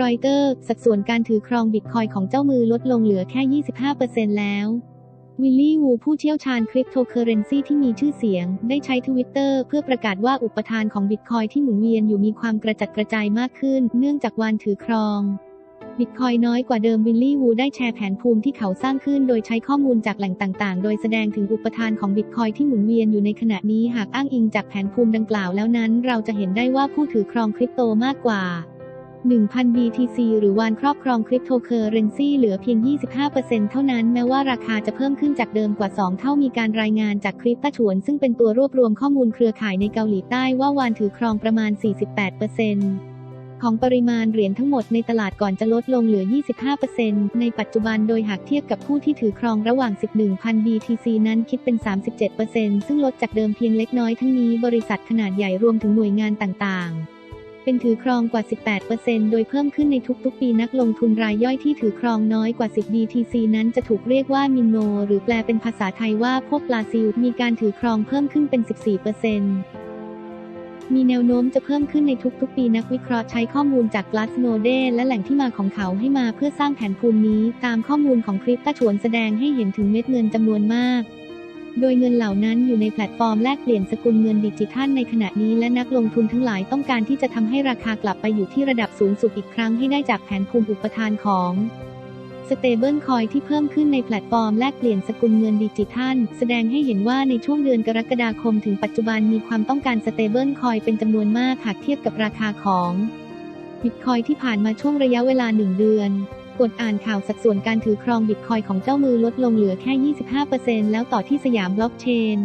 รอยเตอร์ สัดส่วนการถือครองบิตคอยของเจ้ามือลดลงเหลือแค่ 25%แล้ววิลลี่วูผู้เชี่ยวชาญคริปโตเคอเรนซีที่มีชื่อเสียง ได้ใช้ทวิตเตอร์เพื่อประกาศว่าอุปทานของบิตคอยที่หมุนเวียนอยู่มีความกระจัดกระจายมากขึ้น เนื่องจากวันถือครอง บิตคอยน้อยกว่าเดิมวิลลี่วูได้แชร์แผนภูมิที่เขาสร้างขึ้น โดยใช้ข้อมูลจากแหล่งต่างๆ โดยแสดงถึงอุปทานของบิตคอยที่หมุนเวียนอยู่ในขณะนี้หากอ้างอิงจากแผนภูมิดังกล่าวแล้วนั้น เราจะเห็นได้ว่าผู้ถือครองคริปโตมากกว่า 1,000 BTC หรือวานครอบครองคริปโตเคอเรนซีเหลือเพียง 25%เท่านั้นแม้ว่าราคาจะเพิ่มขึ้นจากเดิมกว่า 2 เท่ามีการรายงานจากคริปตาฉวน ซึ่งเป็นตัวรวบรวมข้อมูลเครือข่ายในเกาหลีใต้ว่าวานถือครองประมาณ 48%ของปริมาณเหรียญทั้งหมดในตลาดก่อนจะลดลงเหลือ 25%ในปัจจุบันโดยหากเทียบกับผู้ที่ถือครองระหว่าง 11,000 BTC นั้นคิดเป็น 37%ซึ่งลดจากเดิมเพียงเล็กน้อยทั้งนี้บริษัทขนาดใหญ่รวมถึงหน่วยงานต่างๆ เป็นถือครองกว่า 18%โดยเพิ่มขึ้นในทุกๆ ปีนักลงทุนรายย่อยที่ถือครองน้อยกว่า 10 BTC นั้นจะถูกเรียกว่ามินโน หรือแปลเป็นภาษาไทยว่าพวกปลาซิล มีการถือครองเพิ่มขึ้นเป็น 14%มีแนวโน้มจะเพิ่มขึ้นในทุกๆ ปีนักวิเคราะห์ใช้ข้อมูลจาก Glassnode และแหล่งที่มาของเขาให้มาเพื่อสร้างแผนภูมินี้ ตามข้อมูลของคริปตาฉวนแสดงให้เห็นถึงเม็ดเงินจำนวนมาก โดยเงินเหล่านั้นอยู่ในแพลตฟอร์มแลกเปลี่ยนสกุลเงินดิจิทัลในขณะนี้และนักลงทุนทั้งหลายต้องการที่จะทำให้ราคากลับไปอยู่ที่ระดับสูงสุดอีกครั้งให้ได้จากแผนภูมิอุปทานของสเตเบิลคอยที่เพิ่มขึ้นในแพลตฟอร์มแลกเปลี่ยนสกุลเงินดิจิทัล แสดงให้เห็นว่าในช่วงเดือนกรกฎาคมถึงปัจจุบันมีความต้องการสเตเบิลคอยเป็นจำนวนมากหากเทียบกับราคาของบิตคอยที่ผ่านมาช่วงระยะเวลาหนึ่งเดือน กดอ่านข่าวสัดส่วนการถือครองบิตคอยของเจ้ามือลดลงเหลือแค่ 25%แล้วต่อที่สยามบล็อกเชน